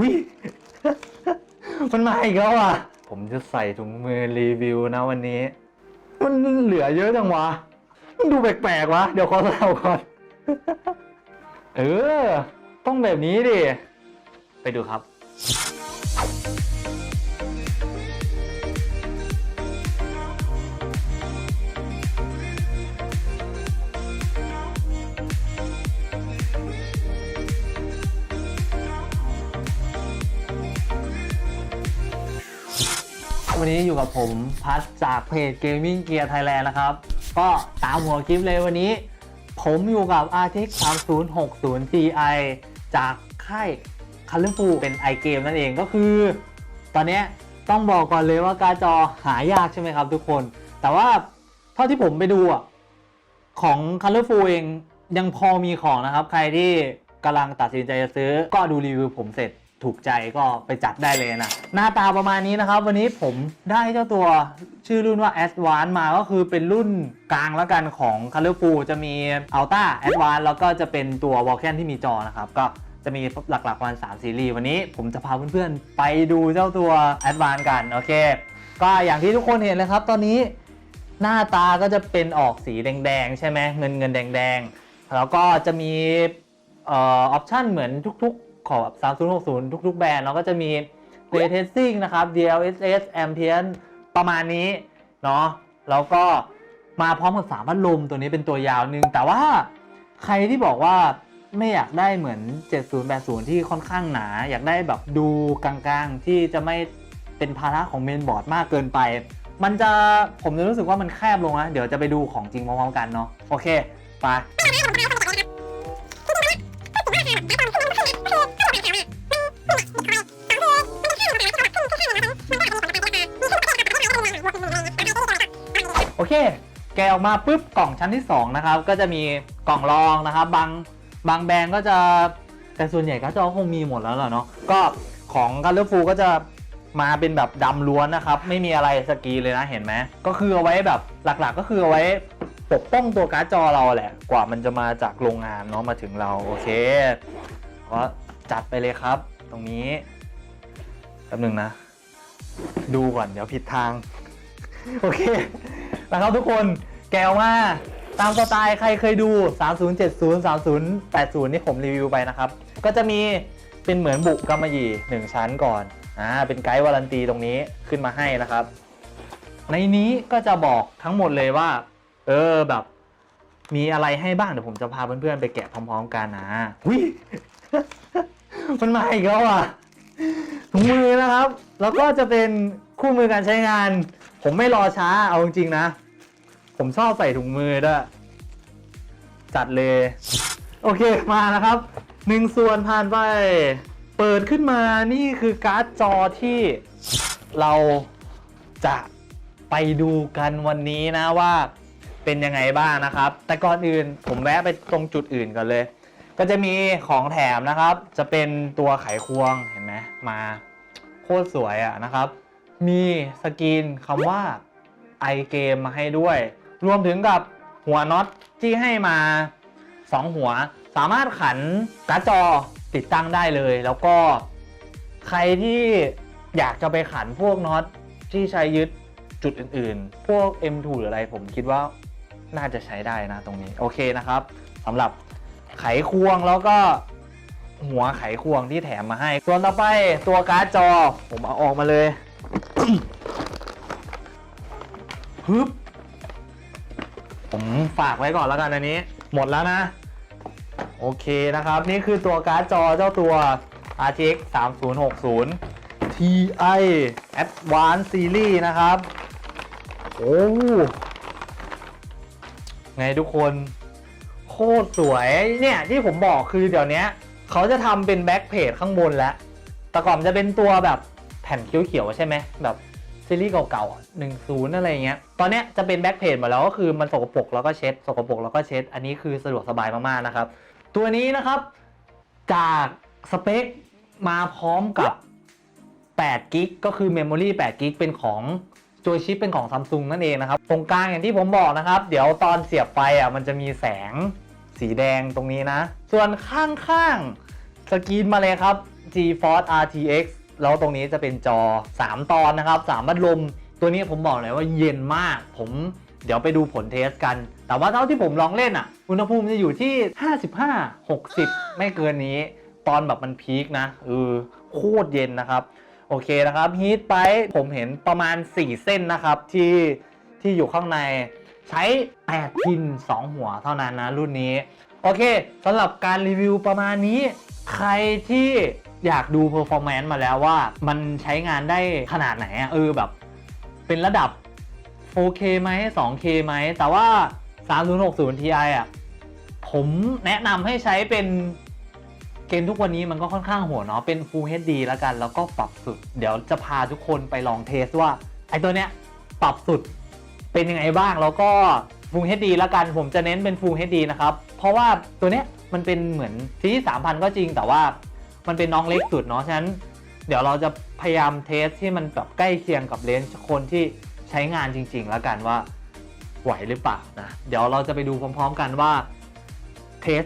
วิมันมาอีกแล้วอะ ผมจะใส่ถุงมือรีวิวนะวันนี้ มันเหลือเยอะจังวะ มันดูแปลกๆวะ เดี๋ยวขอเล่าก่อน เออ ต้องแบบนี้ดิ ไปดูครับ วันนี้อยู่กับผมพัชจากเพจ Gaming Gear Thailand นะครับ ก็ตามหัวคลิปเลยวันนี้ ผมอยู่กับ RTX 3060 Ti จากค่าย Colorful เป็น iGame นั่นเองก็คือ ตอนนี้ต้องบอกก่อนเลยว่าการจอหายากใช่ไหมครับทุกคน แต่ว่าเท่าที่ผมไปดูอะของ Colorful เองยังพอมีของนะครับ ใครที่กำลังตัดสินใจจะซื้อก็ดูรีวิวผมเสร็จ ถูกใจก็ไปจัดได้เลยนะ หน้าตาประมาณนี้นะครับ วันนี้ผมได้เจ้าตัวชื่อรุ่นว่า Advance มาก็คือเป็นรุ่นกลางแล้วกันของ Colorful จะมี Ultra Advance แล้วก็จะเป็นตัว Vulcan ที่มีจอนะครับ ก็จะมีหลักๆประมาณ3ซีรีส์วันนี้ผมจะพาเพื่อนๆ ไปดูเจ้าตัว Advance กันโอเค ก็อย่างที่ทุกคนเห็นเลยครับ ตอนนี้หน้าตาก็จะเป็นออกสีแดงๆ ใช่ไหมเงินเงินแดงๆ แล้วก็จะมีอออปชันเหมือนทุกๆ ของแบบ3060 ทุกๆ แบรนด์แล้วก็จะมี Ray Tracing นะครับ DLSS Ambient ประมาณนี้เนาะแล้วก็มาพร้อมกับสามพัดลมตัวนี้เป็นตัวยาวนึง แต่ว่าใครที่บอกว่าไม่อยากได้เหมือน 7080 ที่ค่อนข้างหนา อยากได้แบบดูกลางๆ ที่จะไม่เป็นภาระของเมนบอร์ดมากเกินไป มันจะผมจะรู้สึกว่ามันแคบลงนะ เดี๋ยวจะไปดูของจริงพร้อมๆกันเนาะโอเค ไป โอเค แกะออกมาปุ๊บกล่องชั้นที่2นะครับก็จะมีกล่องรองนะครับ บางบางแบรนด์ก็จะแต่ส่วนใหญ่ก็จะคงมีหมดแล้วแหละเนาะก็ของกันเลฟูก็จะมาเป็นแบบดำล้วนนะครับ ไม่มีอะไรสกีเลยนะเห็นไหมก็คือเอาไว้แบบหลักๆ ก็คือเอาไว้ปกป้องตัวการ์ดจอเราแหละ กว่ามันจะมาจากโรงงานเนาะมาถึงเราโอเคก็จัดไปเลยครับ ตรงนี้แป๊บหนึงนะ ดูก่อนเดี๋ยวผิดทาง โอเค นะครับทุกคนแกวมาตามสไตล์ใครเคยดู 3070 3080 ที่ผมรีวิวไปนะครับ ก็จะมีเป็นเหมือนบุกกำมะหยี่ 1 ชั้นก่อนอ่าเป็นไกด์วารันตีตรงนี้ขึ้นมาให้นะครับ ในนี้ก็จะบอกทั้งหมดเลยว่า เออแบบ มีอะไรให้บ้างเดี๋ยวผมจะพาเพื่อนๆไปแกะพร้อมๆกันนะวิมันมาอีกแล้วอะถุงมือนะครับ แล้วก็จะเป็นคู่มือการใช้งาน ผมไม่รอช้าเอาจริงๆนะ ผมชอบใส่ถุงมือด้วย จัดเลย โอเคมานะครับหนึ่งส่วนผ่านไป เปิดขึ้นมานี่คือการ์ดจอที่เราจะไปดูกันวันนี้นะว่าเป็นยังไงบ้างนะครับ แต่ก่อนอื่นผมแวะไปตรงจุดอื่นก่อนเลย ก็จะมีของแถมนะครับ จะเป็นตัวไขควงเห็นไหมมาโคตรสวยอะนะครับ มีสกรีนคำว่า i game มาให้ด้วย รวมถึงกับหัวน็อตที่ให้มา 2 หัว สามารถขันการ์ดจอติดตั้งได้เลย แล้วก็ใครที่อยากจะไปขันพวกน็อตที่ใช้ยึดจุดอื่นๆ พวก M2 หรืออะไรผมคิดว่าน่าจะใช้ได้นะตรงนี้โอเคนะครับสำหรับไขควงแล้วก็หัวไขควงที่แถมมาให้ ส่วนต่อไปตัวการ์ดจอผมเอาออกมาเลยฮึบ ผมฝากไว้ก่อนแล้วกันอันนี้ หมดแล้วนะ โอเคนะครับ นี่คือตัวการ์ดจอเจ้าตัว RTX 3060 Ti Advanced Series นะครับ โอ้ไงทุกคนโคตรสวยเนี่ยที่ผมบอกคือเดี๋ยวนี้เขาจะทำเป็นแบ็กเพจข้างบนแล้ว แต่ก่อนจะเป็นตัวแบบแผ่นเขียวๆใช่ไหมแบบ ซีรีส์เก่าๆหนึ่งศูนย์อะไรเงี้ย ตอนเนี้ยจะเป็นแบ็กเพจหมดแล้วก็คือมันสกปรกแล้วก็เช็ด สกปรกแล้วก็เช็ด อันนี้คือสะดวกสบายมากๆนะครับ ตัวนี้นะครับจากสเปคมาพร้อมกับ8กิกก็คือเมมโมรี่8กิกเป็นของตัวชิปเป็นของซัมซุงนั่นเองนะครับ ตรงกลางอย่างที่ผมบอกนะครับ เดี๋ยวตอนเสียบไฟอะมันจะมีแสงสีแดงตรงนี้นะ ส่วนข้างๆสกรีนมาเลยครับ GeForce RTX แล้วตรงนี้จะเป็นจอ 3 ตอนนะครับ3บัดลม ตัวนี้ผมบอกเลยว่าเย็นมาก ผมเดี๋ยวไปดูผลเทสกัน แต่ว่าเท่าที่ผมลองเล่นอะ อุณหภูมิจะอยู่ที่ 55 60 ไม่เกินนี้ ตอนแบบมันพีคนะเออโคตรเย็นนะครับ โอเคนะครับฮีทไปผมเห็นประมาณ 4 เส้นนะครับที่ที่อยู่ข้างในใช้ 8 พิน 2 หัวเท่านั้นนะรุ่นนี้ โอเคสำหรับการรีวิวประมาณนี้ ใครที่ อยากดูเพอร์ฟอร์แมนซ์มาแล้วว่ามันใช้งานได้ขนาดไหนอะเออแบบ เป็นระดับ 4K ไหม 2K ไหม แต่ว่า 3060 Ti อะ ผมแนะนำให้ใช้เป็นเกมทุกวันนี้มันก็ค่อนข้างหัวเนาะ เป็น Full HD แล้วกัน แล้วก็ปรับสุด เดี๋ยวจะพาทุกคนไปลองเทสว่า ไอตัวเนี้ยปรับสุดเป็นยังไงบ้าง แล้วก็ Full HD แล้วกัน ผมจะเน้นเป็น Full HD นะครับ เพราะว่าตัวเนี้ยมันเป็นเหมือนที่3,000 ก็จริง แต่ว่า มันเป็นน้องเล็กสุดเนาะฉะนั้น เดี๋ยวเราจะพยายามเทสที่มันแบบใกล้เคียงกับเลนส์คนที่ใช้งานจริง ๆ แล้วกันว่าไหวหรือเปล่านะเดี๋ยวเราจะไปดูพร้อม ๆ กันว่าเทส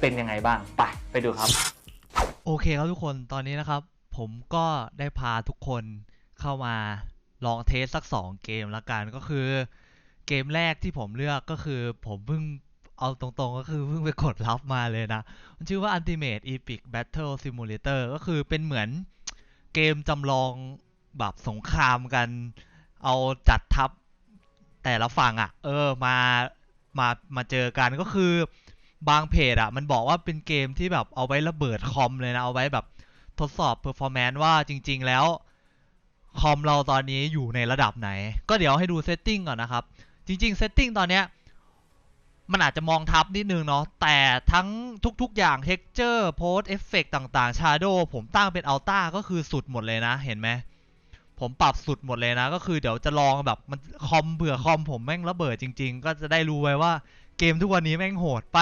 เป็นยังไงบ้างไปไปดูครับ โอเคครับทุกคนตอนนี้นะครับ ผมก็ได้พาทุกคนเข้ามาลองเทสสัก 2 เกมละกันก็คือ เกมแรกที่ผมเลือกก็คือผมเพิ่ง เอาตรงๆก็คือเพิ่งไปกดรับมาเลยนะ มันชื่อว่า Ultimate Epic Battle Simulator ก็คือเป็นเหมือนเกมจำลองแบบสงครามกัน เอาจัดทัพแต่ละฝั่งอะ่ะ เออมามามาเจอกันก็คือบางเพจอะ่ะ มันบอกว่าเป็นเกมที่แบบเอาไว้ระเบิดคอมเลยนะ เอาไว้แบบทดสอบ performance ว่าจริง ๆ แล้ว คอมเราตอนนี้อยู่ในระดับไหน ก็เดี๋ยวให้ดูเซตติ้งก่อนนะครับ จริงๆเซตติ้งตอนเนี้ย มันอาจจะมองทับนิดนึงเนาะแต่ทั้งทุกๆอย่างเท็กเจอร์โพสเอฟเฟกต่างๆชาร์โดผมตั้งเป็นอัลต้าก็คือสุดหมดเลยนะ เห็นไหมผมปรับสุดหมดเลยนะ ก็คือเดี๋ยวจะลองแบบมันคอมเบื่อคอมผมแม่งระเบิดจริง ๆ ก็จะได้รู้ไว้ว่าเกมทุกวันนี้แม่งโหดไป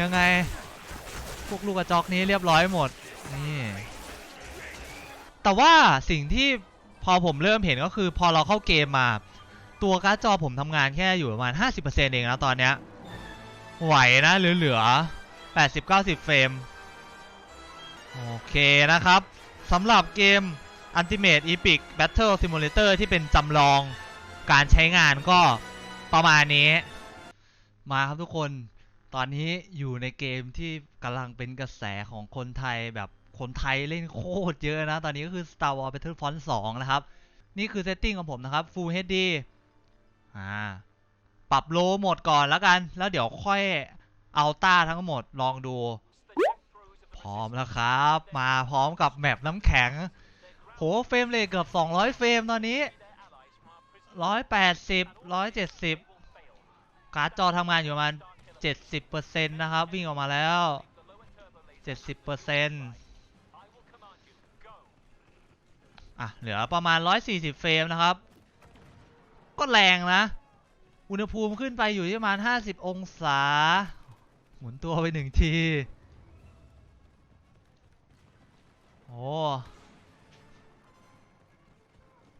ยังไง พวกลูกกระจอกนี้เรียบร้อยหมด นี่ แต่ว่าสิ่งที่พอผมเริ่มเห็นก็คือพอเราเข้าเกมมา ตัวการ์ดจอผมทำงานแค่อยู่ประมาณ 50%เองนะตอนเนี้ย ไหวนะเหลือๆ80-90 เฟรม โอเคนะครับสำหรับเกม Ultimate Epic Battle Simulator ที่เป็นจำลองการใช้งานก็ประมาณนี้ มาครับทุกคน ตอนนี้อยู่ในเกมที่กำลังเป็นกระแสของคนไทยแบบคนไทยเล่นโคตรเยอะนะ ตอนนี้ก็คือ Star Wars Battlefront 2 นะครับ นี่คือเซตติ้งของผมนะครับ Full HD อ่า ปรับโลโหมดก่อนแล้วกัน แล้วเดี๋ยวค่อยเอาต้าทั้งหมดลองดู พร้อมแล้วครับ มาพร้อมกับแมปน้ำแข็ง โหเฟรมเรทเกือบ 200 เฟรมตอนนี้ 180 170 การ์ดจอทำงานอยู่ประมาณ 70%นะครับ วิ่งออกมาแล้ว 70%อะ เหลือประมาณ 140 เฟรมนะครับ ก็แรงนะ อุณหภูมิขึ้นไปอยู่ที่ประมาณ 50 องศา หมุนตัวไปหนึ่งที โอ้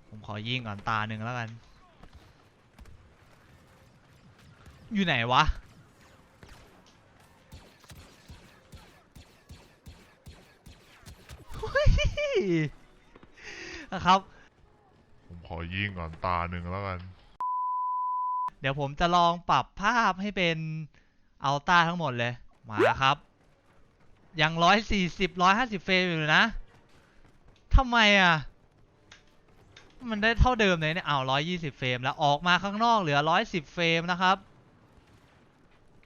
ผมขอยิงก่อนตาหนึ่งแล้วกัน อยู่ไหนวะ นะครับ ผมขอยิงก่อนตาหนึ่งแล้วกัน เดี๋ยวผมจะลองปรับภาพให้เป็นอัลต้าทั้งหมดเลย มาครับ ยังร้อยสี่สิบร้อยห้าสิบเฟรมอยู่นะทำไมอะ มันได้เท่าเดิมเลยเนี่ยเอาร้อยยี่สิบเฟรมแล้วออกมาข้างนอกเหลือร้อยสิบเฟรมนะครับ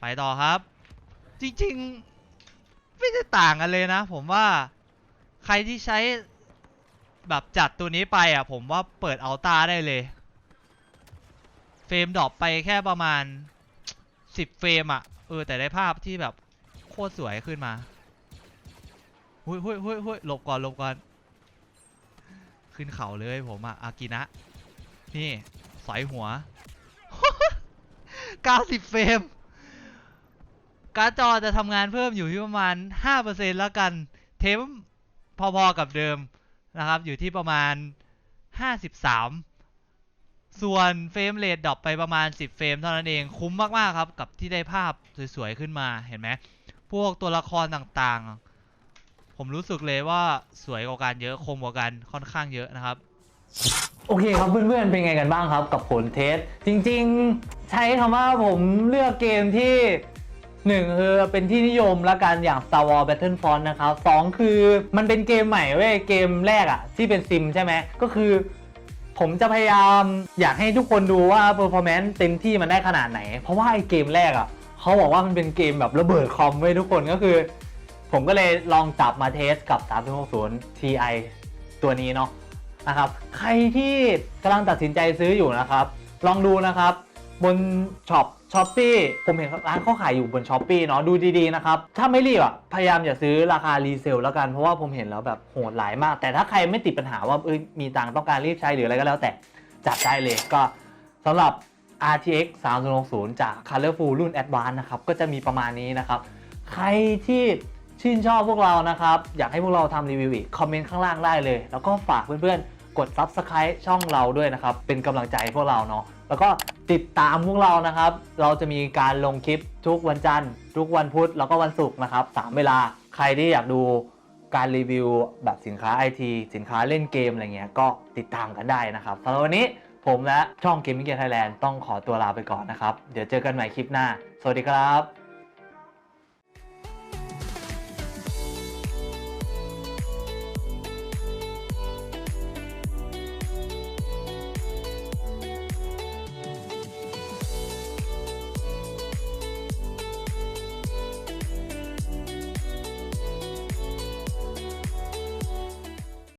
ไปต่อครับ จริงๆ ไม่ได้ต่างกันเลยนะ ผมว่า ใครที่ใช้แบบจัดตัวนี้ไปอะ ผมว่าเปิดอัลต้าได้เลย เฟรมดรอปไปแค่ประมาณ 10 เฟรมอะ เออ แต่ได้ภาพที่แบบโคตรสวยขึ้นมาหุยหุยหุยหุยหลบก่อนหลบก่อน ขึ้นเขาเลยผมอะ อากินะ นี่สอยหัว 90 เฟรม การ์ดจอจะทำงานเพิ่มอยู่ที่ประมาณ 5%แล้วกัน เทม พอๆกับเดิมนะครับ อยู่ที่ประมาณ 53 ส่วนเฟรมเรทดรอปไปประมาณ 10 เฟรมเท่านั้นเองคุ้มมากๆครับ กับที่ได้ภาพสวยๆ ขึ้นมาเห็นไหมพวกตัวละครต่างๆ ผมรู้สึกเลยว่าสวยกว่ากันเยอะคมกว่ากันค่อนข้างเยอะนะครับโอเคครับเพื่อนๆ เป็นไงกันบ้างครับกับผลเทส จริงๆ ใช้คำว่าผมเลือกเกมที่ หนึ่งคือเป็นที่นิยมและกันอย่าง Star Wars Battlefront นะครับสองคือมันเป็นเกมใหม่เว้ยเกมแรกอะที่เป็นซิมใช่ไหมก็คือ ผมจะพยายามอยากให้ทุกคนดูว่า performance เต็มที่มันได้ขนาดไหน เพราะว่าไอเกมแรกอะเขาบอกว่ามันเป็นเกมแบบระเบิดคอมเว้ยทุกคนก็คือ ผมก็เลยลองจับมาเทสกับ 360 Ti ตัวนี้เนาะนะครับ ใครที่กำลังตัดสินใจซื้ออยู่นะครับ ลองดูนะครับ บนช็อปช้อปปี้ผมเห็นร้านเขาขายอยู่บนช้อปปีเนาะดูดีๆนะครับ ถ้าไม่รีบอะ พยายามอย่าซื้อราคารีเซลแล้วกัน เพราะว่าผมเห็นแล้วแบบโหดหลายมาก แต่ถ้าใครไม่ติดปัญหาว่าเอ้ยมีตังต้องการรีบใช้หรืออะไรก็แล้วแต่จัดได้เลยก็สำหรับ RTX 3060 จาก Colorful รุ่น Advanced นะครับ ก็จะมีประมาณนี้นะครับ ใครที่ชื่นชอบพวกเรานะครับ อยากให้พวกเราทำรีวิวอีก คอมเมนต์ข้างล่างได้เลย แล้วก็ฝากเพื่อนๆ กด Subscribe ช่องเราด้วยนะครับ เป็นกำลังใจพวกเราเนาะแล้วก็ติดตามพวกเรานะครับ เราจะมีการลงคลิปทุกวันจันทร์ ทุกวันพุธแล้วก็วันศุกร์นะครับสามเวลาใครที่อยากดูการรีวิวแบบสินค้าไอทีสินค้าเล่นเกมอะไรเงี้ยก็ติดตามกันได้นะครับสำหรับวันนี้ผมและช่อง Gaming Gear Thailand ต้องขอตัวลาไปก่อนนะครับ เดี๋ยวเจอกันใหม่คลิปหน้า สวัสดีครับ